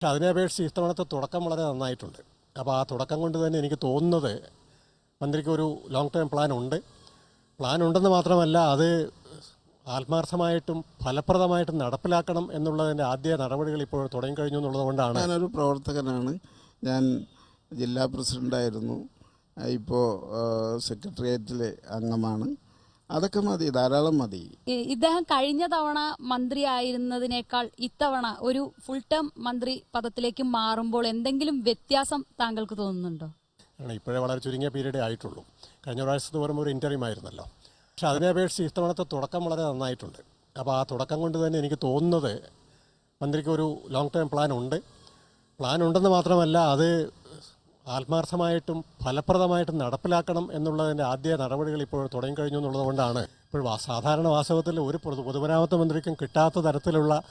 പക്ഷെ അതിനെ അപേക്ഷിച്ച് ഇത്തവണത്തെ തുടക്കം വളരെ നന്നായിട്ടുണ്ട്. അപ്പോൾ ആ തുടക്കം കൊണ്ട് തന്നെ എനിക്ക് തോന്നുന്നത് മന്ത്രിക്ക് ഒരു ലോങ് ടേം പ്ലാൻ ഉണ്ട്. പ്ലാൻ ഉണ്ടെന്ന് മാത്രമല്ല അത് ആത്മാർത്ഥമായിട്ടും ഫലപ്രദമായിട്ടും നടപ്പിലാക്കണം എന്നുള്ളതിന്റെ ആദ്യ നടപടികൾ ഇപ്പോൾ തുടങ്ങിക്കഴിഞ്ഞു എന്നുള്ളത് കൊണ്ടാണ്. ഞാനൊരു പ്രവർത്തകനാണ്. ഞാൻ ജില്ലാ പ്രസിഡന്റായിരുന്നു ഇപ്പോൾ സെക്രട്ടേറിയറ്റിലെ അംഗമാണ്. അതൊക്കെ മതി ധാരാളം മതി. ഇദ്ദേഹം കഴിഞ്ഞ തവണ മന്ത്രിയായിരുന്നതിനേക്കാൾ ഇത്തവണ ഒരു ഫുൾ ടേം മന്ത്രി പദത്തിലേക്ക് മാറുമ്പോൾ എന്തെങ്കിലും വ്യത്യാസം താങ്കൾക്ക് തോന്നുന്നുണ്ടോ? ഇപ്പോഴേ വളരെ ചുരുങ്ങിയ പീരീഡേ ആയിട്ടുള്ളൂ. കഴിഞ്ഞ പ്രാവശ്യത്ത് പറയുമ്പോൾ ഒരു ഇന്റർവ്യൂ ആയിരുന്നല്ലോ. പക്ഷെ അതിനെ അപേക്ഷിച്ച് ഇത്തവണത്തെ തുടക്കം വളരെ നന്നായിട്ടുണ്ട്. അപ്പോൾ ആ തുടക്കം കൊണ്ട് തന്നെ എനിക്ക് തോന്നുന്നത് മന്ത്രിക്ക് ഒരു ലോങ് ടേം പ്ലാൻ ഉണ്ട്. പ്ലാൻ ഉണ്ടെന്ന് മാത്രമല്ല അത് ആത്മാർത്ഥമായിട്ടും ഫലപ്രദമായിട്ടും നടപ്പിലാക്കണം എന്നുള്ളതിന്റെ ആദ്യ നടപടികൾ ഇപ്പോൾ തുടങ്ങിക്കഴിഞ്ഞു എന്നുള്ളതുകൊണ്ടാണ് ഇപ്പോൾ സാധാരണ വാസ്തവത്തിൽ ഒരു പൊതു- പൊതുമരാമത്ത് മന്ത്രിക്കും കിട്ടാത്ത തരത്തിലുള്ള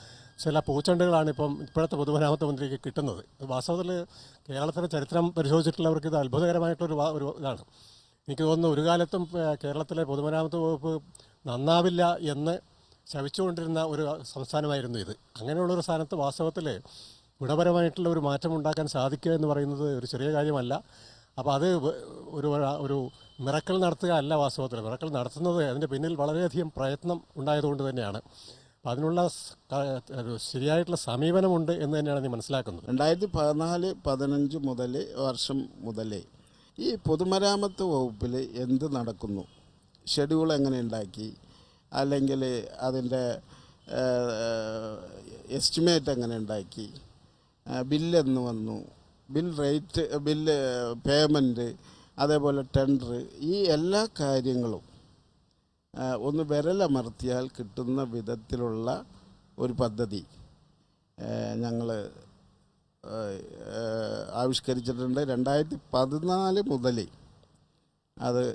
ചില പൂച്ചെണ്ടുകളാണ് ഇപ്പം ഇപ്പോഴത്തെ പൊതുമരാമത്ത് മന്ത്രിക്ക് കിട്ടുന്നത്. വാസ്തവത്തിൽ കേരളത്തിലെ ചരിത്രം പരിശോധിച്ചിട്ടുള്ളവർക്ക് ഇത് അത്ഭുതകരമായിട്ടൊരു ഒരു ഇതാണ്. എനിക്ക് തോന്നുന്നു ഒരു കാലത്തും കേരളത്തിലെ പൊതുമരാമത്ത് വകുപ്പ് നന്നാവില്ല എന്ന് ശവിച്ചുകൊണ്ടിരുന്ന ഒരു സംസ്ഥാനമായിരുന്നു ഇത്. അങ്ങനെയുള്ളൊരു സ്ഥാനത്ത് വാസ്തവത്തിൽ ഗുണപരമായിട്ടുള്ള ഒരു മാറ്റം ഉണ്ടാക്കാൻ സാധിക്കുക എന്ന് പറയുന്നത് ഒരു ചെറിയ കാര്യമല്ല. അപ്പോൾ അത് ഒരു ഒരു മിറക്കൽ നടത്തുക അല്ല വാസ്തവത്തിൽ. മിറക്കൽ നടത്തുന്നത് അതിന്റെ പിന്നിൽ വളരെയധികം പ്രയത്നം ഉണ്ടായതുകൊണ്ട് തന്നെയാണ്. അപ്പോൾ അതിനുള്ള ശരിയായിട്ടുള്ള സമീപനമുണ്ട് എന്ന് തന്നെയാണ് നീ മനസ്സിലാക്കുന്നത്. രണ്ടായിരത്തി പതിനാല് പതിനഞ്ച് മുതൽ വർഷം മുതലേ ഈ പൊതുമരാമത്ത് വകുപ്പിൽ എന്ത് നടക്കുന്നു? ഷെഡ്യൂൾ എങ്ങനെ ഉണ്ടാക്കി? അല്ലെങ്കിൽ അതിന്റെ എസ്റ്റിമേറ്റ് എങ്ങനെ ഉണ്ടാക്കി? ബില്ല് എന്ന് വന്നു. ബിൽ റേറ്റ് ബില്ല് പേയ്മെന്റ് അതേപോലെ ടെൻഡർ ഈ എല്ലാ കാര്യങ്ങളും ഒന്ന് വിരലമർത്തിയാൽ കിട്ടുന്ന വിധത്തിലുള്ള ഒരു പദ്ധതി ഞങ്ങൾ ആവിഷ്കരിച്ചിട്ടുണ്ട്. രണ്ടായിരത്തി പതിനാല് മുതൽ അത്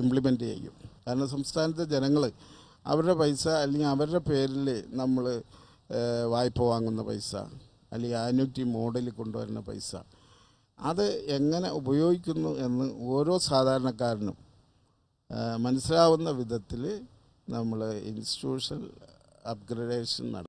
ഇംപ്ലിമെന്റ് ചെയ്യും. കാരണം സംസ്ഥാനത്തെ ജനങ്ങൾ അവരുടെ പൈസ അല്ലെങ്കിൽ അവരുടെ പേരിൽ നമ്മൾ വായ്പ വാങ്ങുന്ന പൈസ അല്ലെങ്കിൽ ആനുറ്റി മോഡലിൽ കൊണ്ടുവരുന്ന പൈസ. അത് എങ്ങനെ ഉപയോഗിക്കുന്നു എന്ന് ഓരോ സാധാരണക്കാരനും മനസ്സിലാവുന്ന വിധത്തിൽ നമ്മൾ ഇൻസ്റ്റിറ്റ്യൂഷണൽ അപ്ഗ്രഡേഷൻ നടത്തും.